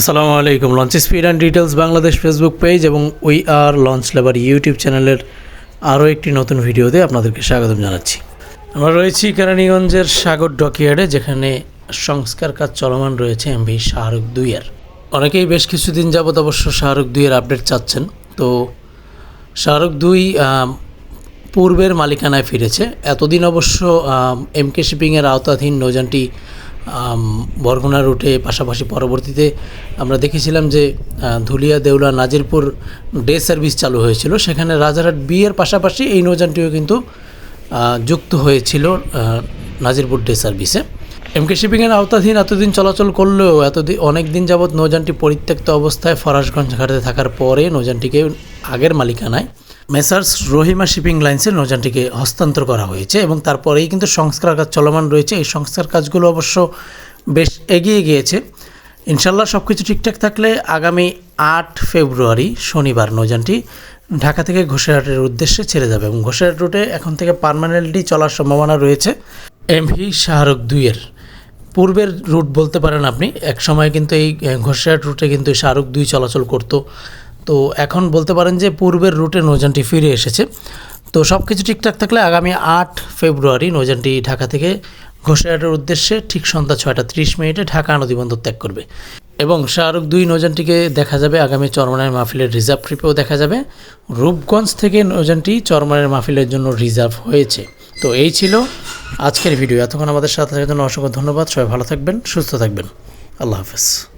আসসালামু আলাইকুম। Launch speed and details Bangladesh Facebook page এবং we are launch labour YouTube চ্যানেলের আরও একটি নতুন ভিডিওতে আপনাদেরকে স্বাগতম জানাচ্ছি। আমরা রয়েছি কেরানীগঞ্জের সাগর ডকইয়ার্ডে যেখানে সংস্কার কাজ চলমান রয়েছে এমভি শাহরুখ দুইয়ের। অনেকেই বেশ কিছুদিন যাবত অবশ্য শাহরুখ দুইয়ের আপডেট চাচ্ছেন। তো শাহরুখ দুই পূর্বের মালিকানায় ফিরেছে। এতদিন অবশ্য এমকে শিপিংয়ের আওতাধীন নৌযানটি আম, বরগুনা রুটে পাশাপাশি পরবর্তীতে আমরা দেখেছিলাম যে ধুলিয়া, দেউলা, নাজিরপুর ডে সার্ভিস চালু হয়েছিল। সেখানে রাজারহাট বিয়ের পাশাপাশি এই নৌযানটিও কিন্তু যুক্ত হয়েছিল নাজিরপুর ডে সার্ভিসে। এমকে শিপিংয়ের আওতাধীন এতদিন চলাচল করলেও এতদিন অনেক দিন যাবৎ নৌযানটি পরিত্যক্ত অবস্থায় ফরাসগঞ্জ ঘাটে থাকার পরে নৌযানটিকে আগের মালিকানায় মেসার্স রহিমা শিপিং লাইন্সের নৌযানটিকে হস্তান্তর করা হয়েছে এবং তারপরেই কিন্তু সংস্কার কাজ চলমান রয়েছে। এই সংস্কার কাজগুলো অবশ্য বেশ এগিয়ে গিয়েছে। ইনশাল্লাহ সব কিছু ঠিকঠাক থাকলে আগামী আট ফেব্রুয়ারি শনিবার নৌযানটি ঢাকা থেকে ঘোষেরহাটের উদ্দেশ্যে ছেড়ে যাবে এবং ঘোষেরহাট রুটে এখন থেকে পার্মানেন্টলি চলার সম্ভাবনা রয়েছে। এমভি শাহরুখ দুইয়ের। পূর্বের রুট বলতে পারেন আপনি, এক সময় কিন্তু এই ঘোষেরহাট রুটে কিন্তু শাহরুখ দুই চলাচল করতো। তো এখন বলতে পারেন যে পূর্বের রুটে নৌযানটি ফিরে এসেছে। তো সব কিছু ঠিকঠাক থাকলে আগামী আট ফেব্রুয়ারি নৌযানটি ঢাকা থেকে ঘোষেরহাটের উদ্দেশ্যে ঠিক সন্ধ্যা ছয়টা ত্রিশ মিনিটে ঢাকা নদীবন্দর ত্যাগ করবে। এবং শাহরুখ দুই নৌযানটিকে দেখা যাবে আগামী চরমানের মাহফিলের রিজার্ভ ট্রিপেও দেখা যাবে। রূপগঞ্জ থেকে নৌযানটি চরমানের মাহফিলের জন্য রিজার্ভ হয়েছে। তো এই ছিল আজকের ভিডিও। এতক্ষণ আমাদের সাথে থাকার জন্য অসংখ্য ধন্যবাদ। সবাই ভালো থাকবেন, সুস্থ থাকবেন। আল্লাহ হাফেজ।